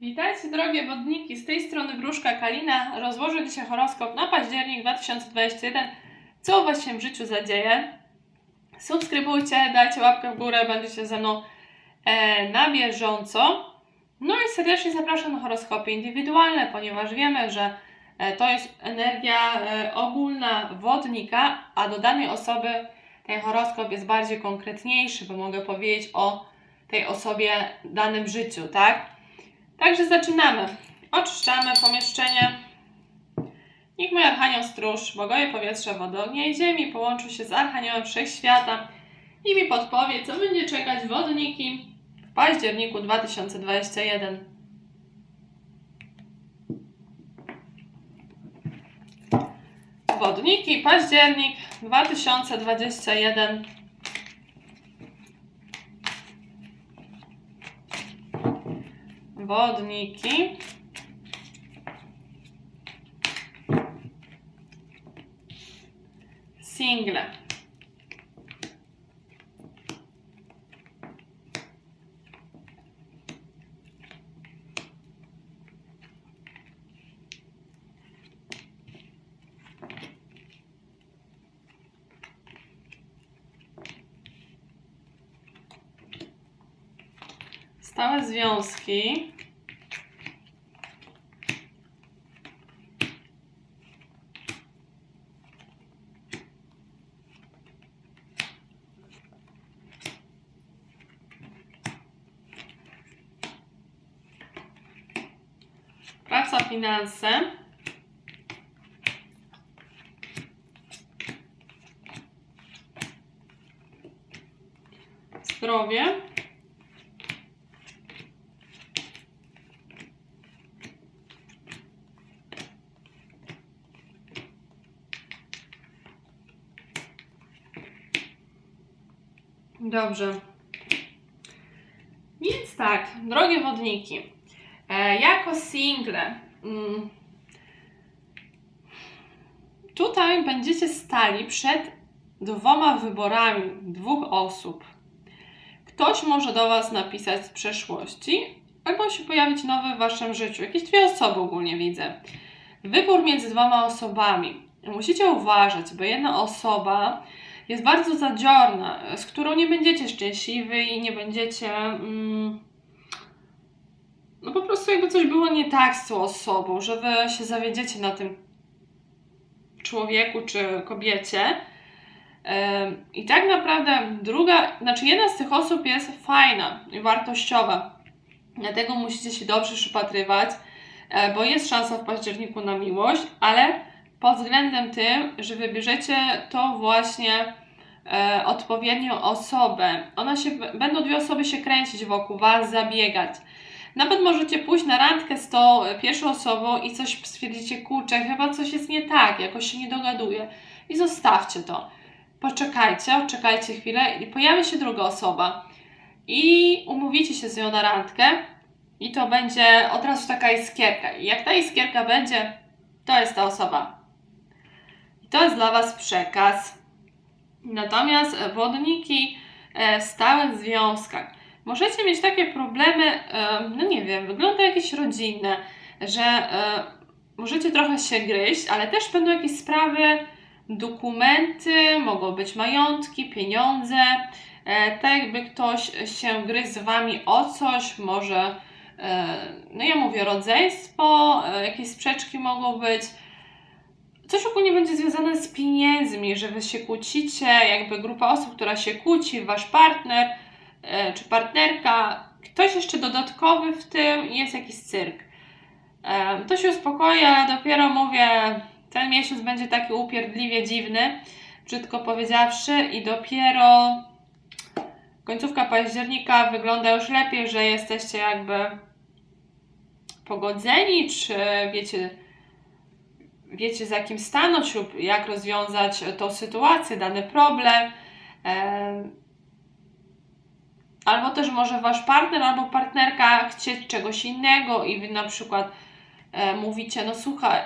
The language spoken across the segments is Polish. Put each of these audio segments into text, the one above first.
Witajcie drogie wodniki, z tej strony Wróżka Kalina. Rozłożę dzisiaj horoskop na październik 2021. Co u Was się w życiu zadzieje? Subskrybujcie, dajcie łapkę w górę, będziecie ze mną e, na bieżąco. No i serdecznie zapraszam na horoskopy indywidualne, ponieważ wiemy, że e, to jest energia e, ogólna wodnika, a do danej osoby ten horoskop jest bardziej konkretniejszy, bo mogę powiedzieć o tej osobie danym życiu, tak? Także zaczynamy. Oczyszczamy pomieszczenie. Niech mój Archanioł Stróż, bogowie powietrza, wody, ognia i ziemi połączył się z Archaniołem Wszechświata i mi podpowie, co będzie czekać wodniki w październiku 2021. Wodniki, październik 2021. Wodniki. Single. Stałe związki. Praca, finanse. Zdrowie. Dobrze. Więc tak, drogie wodniki, jako single, mm, tutaj będziecie stali przed dwoma wyborami dwóch osób. Ktoś może do Was napisać z przeszłości, albo się pojawić nowy w Waszym życiu. Jakieś dwie osoby ogólnie widzę. Wybór między dwoma osobami. Musicie uważać, bo jedna osoba jest bardzo zadziorna, z którą nie będziecie szczęśliwi i nie będziecie. Mm, no po prostu jakby coś było nie tak z tą osobą, że wy się zawiedziecie na tym człowieku czy kobiecie. I tak naprawdę druga, znaczy jedna z tych osób jest fajna i wartościowa. Dlatego musicie się dobrze przypatrywać, e, bo jest szansa w październiku na miłość, ale pod względem tym, że wybierzecie to właśnie e, odpowiednią osobę. Ona się, będą dwie osoby się kręcić wokół Was, zabiegać. Nawet możecie pójść na randkę z tą pierwszą osobą i coś stwierdzicie, kurczę, chyba coś jest nie tak, jakoś się nie dogaduje. I zostawcie to. Poczekajcie, odczekajcie chwilę i pojawi się druga osoba. I umówicie się z nią na randkę i to będzie od razu taka iskierka. I jak ta iskierka będzie, to jest ta osoba. I to jest dla Was przekaz. Natomiast wodniki e, w stałych związkach. Możecie mieć takie problemy, e, no nie wiem, wygląda jakieś rodzinne, że e, możecie trochę się gryźć, ale też będą jakieś sprawy, dokumenty, mogą być majątki, pieniądze. Tak jakby ktoś się gryzł z Wami o coś, może, no ja mówię, rodzeństwo, jakieś sprzeczki mogą być coś ogólnie będzie związane z pieniędzmi, że wy się kłócicie, jakby grupa osób, która się kłóci, wasz partner e, czy partnerka, ktoś jeszcze dodatkowy w tym i jest jakiś cyrk. E, to się uspokoi, ale dopiero mówię, ten miesiąc będzie taki upierdliwie dziwny, brzydko powiedziawszy, i dopiero końcówka października wygląda już lepiej, że jesteście jakby pogodzeni, czy wiecie, wiecie z jakim stanąć lub jak rozwiązać tą sytuację, dany problem. Albo też może wasz partner albo partnerka chcieć czegoś innego i wy na przykład e, mówicie, no słuchaj,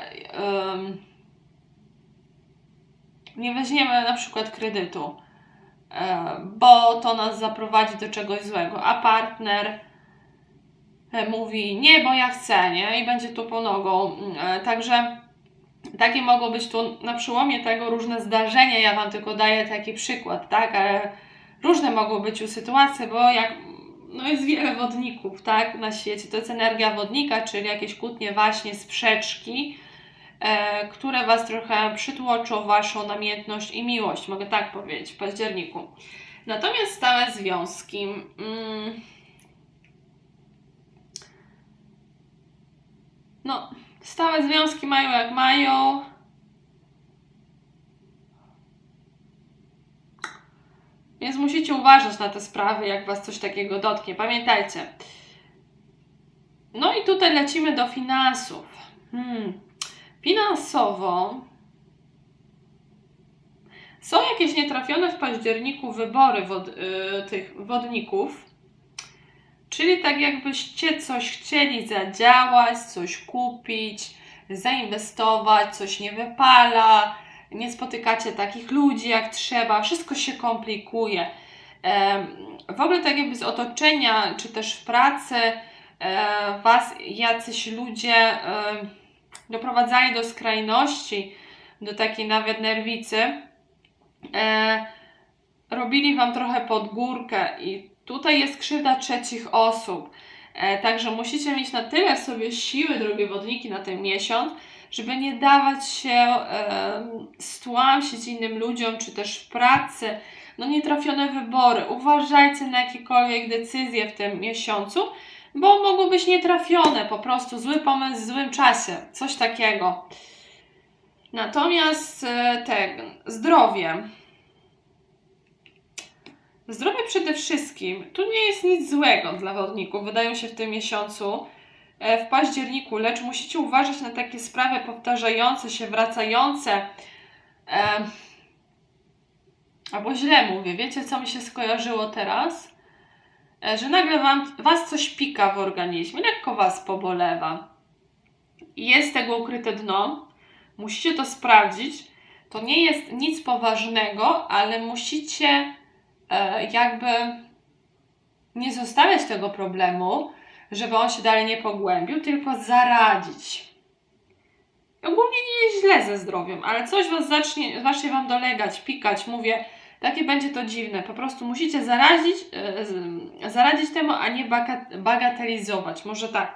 nie weźmiemy na przykład kredytu, e, bo to nas zaprowadzi do czegoś złego, a partner e, mówi nie, bo ja chcę, nie? I będzie tu po nogą. E, Także takie mogą być tu na przełomie tego różne zdarzenia. Ja Wam tylko daję taki przykład, tak? Ale różne mogą być tu sytuacje, bo jak no jest wiele wodników, tak? Na świecie. To jest energia wodnika, czyli jakieś kłótnie, właśnie sprzeczki, e, które Was trochę przytłoczą Waszą namiętność i miłość, mogę tak powiedzieć, w październiku. Natomiast stałe związki. Mm, no, stałe związki mają jak mają. Więc musicie uważać na te sprawy, jak Was coś takiego dotknie. Pamiętajcie. No i tutaj lecimy do finansów. Hmm. Finansowo są jakieś nietrafione w październiku wybory wod, y, tych wodników. Czyli tak jakbyście coś chcieli zadziałać, coś kupić, zainwestować, coś nie wypala, nie spotykacie takich ludzi jak trzeba, wszystko się komplikuje. W ogóle tak jakby z otoczenia, czy też w pracy e, Was jacyś ludzie e, doprowadzali do skrajności, do takiej nawet nerwicy, e, robili Wam trochę pod górkę i tutaj jest krzywda trzecich osób. Także musicie mieć na tyle sobie siły, drogie wodniki, na ten miesiąc, żeby nie dawać się stłamsić innym ludziom, czy też w pracy. No nietrafione wybory. Uważajcie na jakiekolwiek decyzje w tym miesiącu, bo mogą być nietrafione, po prostu zły pomysł w złym czasie, coś takiego. Natomiast e, te, zdrowie. Zdrowie przede wszystkim. Tu nie jest nic złego dla wodników, wydają się w tym miesiącu, w październiku, lecz musicie uważać na takie sprawy powtarzające się, wracające. E, albo źle mówię, wiecie co mi się skojarzyło teraz? E, że nagle wam, was coś pika w organizmie, lekko was pobolewa. Jest tego ukryte dno. Musicie to sprawdzić. To nie jest nic poważnego, ale musicie e, jakby nie zostawiać tego problemu, żeby on się dalej nie pogłębił, tylko zaradzić. Ogólnie nie jest źle ze zdrowiem, ale coś was zacznie, zacznie wam dolegać, pikać, mówię, takie będzie to dziwne. Po prostu musicie zaradzić, e, zaradzić temu, a nie baga- bagatelizować. Może tak.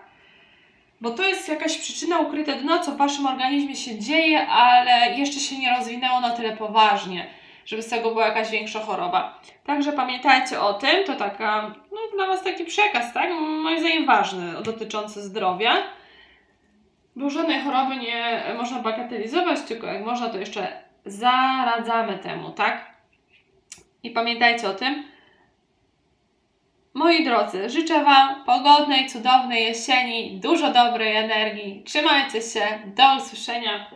Bo to jest jakaś przyczyna ukryte dno, co w waszym organizmie się dzieje, ale jeszcze się nie rozwinęło na tyle poważnie, żeby z tego była jakaś większa choroba. Także pamiętajcie o tym, to taka, no dla was taki przekaz, tak? Moim zdaniem ważny, dotyczący zdrowia. Bo żadnej choroby nie można bagatelizować, tylko jak można, to jeszcze zaradzamy temu, tak? I pamiętajcie o tym. Moi drodzy, życzę Wam pogodnej, cudownej jesieni, dużo dobrej energii. Trzymajcie się, do usłyszenia.